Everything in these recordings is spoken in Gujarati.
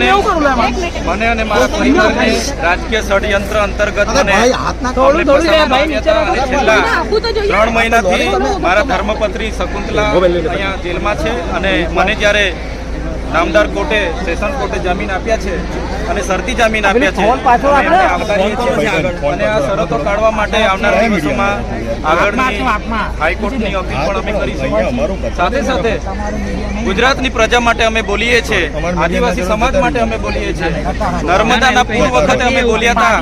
મને અને મારા પરિવારને રાજકીય ષડયંત્ર અંતર્ગત મને ત્રણ મહિનાથી મારા ધર્મપત્ની શકુંતલા અહીંયા જેલમાં છે અને મને જ્યારે નામદાર કોર્ટે સેશન કોર્ટે જામીન આપ્યા છે અને શરતી જામીન આપ્યા છે. અને આ શરતો કાઢવા માટે આવનાર દિવસોમાં આગળની હાઈકોર્ટની અપીલ પણ અમે કરીશું. સાથે સાથે ગુજરાતની પ્રજા માટે અમે બોલીએ છીએ. આદિવાસી સમાજ માટે અમે બોલીએ છીએ. નર્મદાના પૂર વખતે અમે બોલ્યા હતા.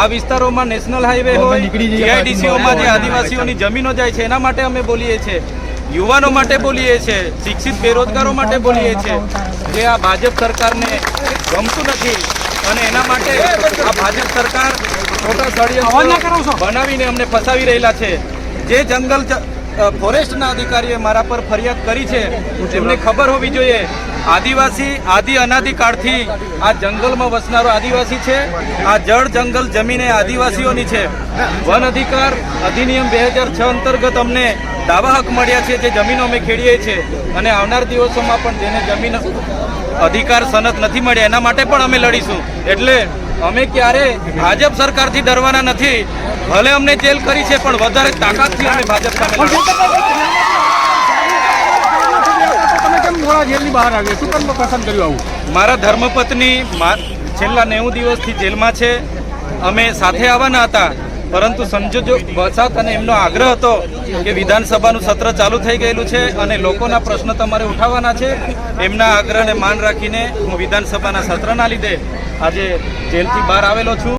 આ વિસ્તારોમાં નેશનલ હાઈવે હોય જીઆઈડીસીઓમાં જે આદિવાસીઓની જમીનો જાય છે એના માટે અમે બોલીએ છીએ. યુવાનો માટે બોલીએ છીએ શિક્ષિત બેરોજગારો માટે બોલીએ છીએ જે આ ભાજપ સરકારને ગમતું નથી અને એના માટે આ ભાજપ સરકાર ખોટા ષડયંત્ર બનાવીને અમને ફસાવી રહેલા છે. જે જંગલ ફોરેસ્ટના અધિકારીએ મારા પર ફરિયાદ કરી છે એમને ખબર હોવી જોઈએ. આદિવાસી આદિ અનાદિ કાળથી આ જંગલમાં વસનારો આદિવાસી છે. આ જળ જંગલ જમીન એ આદિવાસીઓની છે. વન અધિકાર અધિનિયમ બે હજાર છ અંતર્ગત અમને દાવા હક મળ્યા છે જે જમીનો અમે ખેડીએ છીએ. અને આવનાર દિવસોમાં પણ જેને જમીન અધિકાર સનત નથી મળ્યા એના માટે પણ અમે લડીશું. એટલે અમે ક્યારે ભાજપ સરકારથી ડરવાના નથી. ભલે અમને જેલ કરી છે, પણ વધારે તાકાતથી અમે ભાજપ સામે મારા ધર્મપત્ની છેલ્લા નેવું દિવસથી જેલમાં છે. અમે સાથે આવવાના હતા. પરંતુ સંજોજો વરસાદ અને એમનો આગ્રહ હતો કે વિધાનસભાનું સત્ર ચાલુ થઈ ગયેલું છે અને લોકોના પ્રશ્ન તમારે ઉઠાવવાના છે, એમના આગ્રહને માન રાખીને હું વિધાનસભાના સત્રના લીધે આજે જેલથી બહાર આવેલો છું.